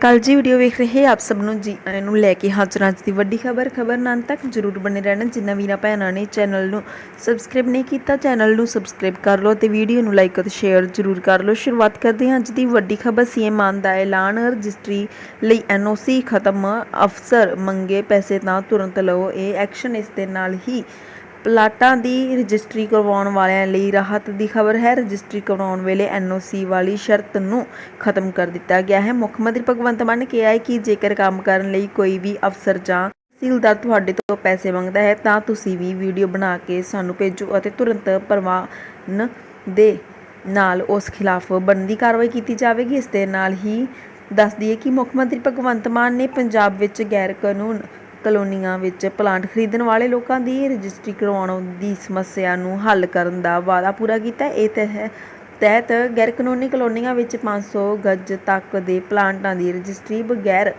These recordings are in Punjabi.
ਕੱਲ ਜੀ ਵੀਡੀਓ ਵੇਖ ਰਹੇ ਆਪ ਸਭ ਨੂੰ ਜੀ ਆਇਆਂ ਨੂੰ ਲੈ ਕੇ ਹਾਜ਼ਰ ਅੱਜ ਦੀ ਵੱਡੀ ਖਬਰ ਖਬਰ ਨਾਲ ਤੱਕ ਜਰੂਰ ਬਣੇ ਰਹਿਣਾ। ਜਿੰਨਾ ਵੀਰਾਂ, ਭੈਣਾਂ ਨੇ ਚੈਨਲ ਨੂੰ ਸਬਸਕ੍ਰਾਈਬ ਨਹੀਂ ਕੀਤਾ ਚੈਨਲ ਨੂੰ ਸਬਸਕ੍ਰਾਈਬ ਕਰ ਲਓ ਤੇ ਵੀਡੀਓ ਨੂੰ ਲਾਈਕ ਅਤੇ ਸ਼ੇਅਰ ਜਰੂਰ ਕਰ ਲਓ। ਸ਼ੁਰੂਆਤ ਕਰਦੇ ਹਾਂ ਅੱਜ ਦੀ ਵੱਡੀ ਖਬਰ। ਸੀਐਮ ਮਾਨ ਦਾ ਐਲਾਨ, ਰਜਿਸਟਰੀ ਲਈ ਐਨਓਸੀ ਖਤਮ, ਅਫਸਰ ਮੰਗੇ ਪੈਸੇ ਤਾਂ ਤੁਰੰਤ ਲਓ। ਇਹ ਐਕਸ਼ਨ ਇਸ ਦੇ ਨਾਲ ਹੀ ਪਲਾਟਾਂ ਦੀ ਰਜਿਸਟਰੀ ਕਰਵਾਉਣ ਵਾਲਿਆਂ ਲਈ ਰਾਹਤ ਦੀ ਖਬਰ ਹੈ। ਰਜਿਸਟਰੀ ਕਰਵਾਉਣ ਵੇਲੇ ਐਨਓਸੀ ਵਾਲੀ ਸ਼ਰਤ ਨੂੰ ਖਤਮ ਕਰ ਦਿੱਤਾ ਗਿਆ ਹੈ। ਮੁੱਖ ਮੰਤਰੀ ਭਗਵੰਤ ਮਾਨ ਨੇ ਕਿਹਾ ਹੈ ਕਿ ਜੇਕਰ ਕੰਮ ਕਰਨ ਲਈ ਕੋਈ ਵੀ ਅਫਸਰ ਜਾਂ ਤਹਿਸੀਲਦਾਰ ਤੁਹਾਡੇ ਤੋਂ ਪੈਸੇ ਮੰਗਦਾ ਹੈ, ਤਾਂ ਤੁਸੀਂ ਵੀ ਵੀਡੀਓ ਬਣਾ ਕੇ ਸਾਨੂੰ ਭੇਜੋ ਅਤੇ ਤੁਰੰਤ ਪ੍ਰਵਾਨ ਦੇ ਨਾਲ ਉਸ ਖਿਲਾਫ ਬਣਦੀ ਕਾਰਵਾਈ ਕੀਤੀ ਜਾਵੇਗੀ। ਇਸ ਦੇ ਨਾਲ ਹੀ ਦੱਸ ਦਈਏ ਕਿ ਮੁੱਖ ਮੰਤਰੀ ਭਗਵੰਤ ਮਾਨ ਨੇ ਪੰਜਾਬ ਵਿੱਚ ਗੈਰ ਕਾਨੂੰਨ ਕਲੋਨੀਆਂ ਵਿੱਚ ਪਲਾਂਟ ਖਰੀਦਣ ਵਾਲੇ ਲੋਕਾਂ ਦੀ ਰਜਿਸਟਰੀ ਕਰਵਾਉਣ ਦੀ ਸਮੱਸਿਆ ਨੂੰ ਹੱਲ ਕਰਨ ਦਾ ਵਾਅਦਾ ਪੂਰਾ ਕੀਤਾ। ਇਹ ਤਹਿ, ਤਹਿਤ ਗੈਰ ਕਾਨੂੰਨੀ ਕਲੋਨੀਆਂ ਵਿੱਚ 500 ਗਜ ਤੱਕ ਦੇ ਪਲਾਂਟਾਂ ਦੀ ਰਜਿਸਟਰੀ ਬਗੈਰ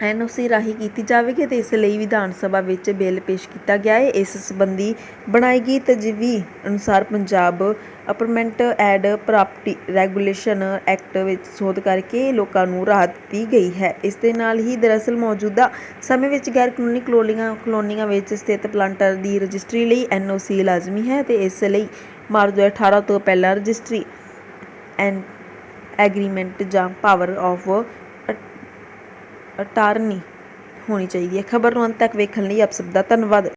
ਐਨਓਸੀ ਰਾਹੀਂ ਕੀਤੀ ਜਾਵੇਗੀ ਅਤੇ ਇਸ ਲਈ ਵਿਧਾਨ ਸਭਾ ਵਿੱਚ ਬਿੱਲ ਪੇਸ਼ ਕੀਤਾ ਗਿਆ ਹੈ। ਇਸ ਸੰਬੰਧੀ ਬਣਾਈ ਗਈ ਤਜਵੀਜ਼ ਅਨੁਸਾਰ Punjab apartment and property regulation act ਵਿੱਚ ਸੋਧ ਕਰਕੇ ਲੋਕਾਂ ਨੂੰ ਰਾਹਤ ਦਿੱਤੀ ਗਈ ਹੈ। ਇਸ ਦੇ ਨਾਲ ਹੀ ਦਰਅਸਲ ਮੌਜੂਦਾ ਸਮੇਂ ਵਿੱਚ ਗੈਰ ਕਾਨੂੰਨੀ ਕਲੋਨੀਆਂ ਕਲੋਨੀਆਂ ਵਿੱਚ ਸਥਿਤ ਪਲਾਂਟਰ ਦੀ ਰਜਿਸਟਰੀ ਲਈ ਐਨਓਸੀ ਲਾਜ਼ਮੀ ਹੈ ਤੇ ਇਸ ਲਈ ਮਾਰਚ 2018 ਤੋਂ ਪਹਿਲਾਂ ਰਜਿਸਟਰੀ ਐਂਡ ਐਗਰੀਮੈਂਟ ਜਾਂ ਪਾਵਰ ਆਫ ਅਟਾਰਨੀ ਹੋਣੀ ਚਾਹੀਦੀ ਹੈ। ਖਬਰ ਨੂੰ ਅੰਤ ਤੱਕ ਵੇਖਣ ਲਈ ਆਪ ਸਭ ਦਾ ਧੰਨਵਾਦ।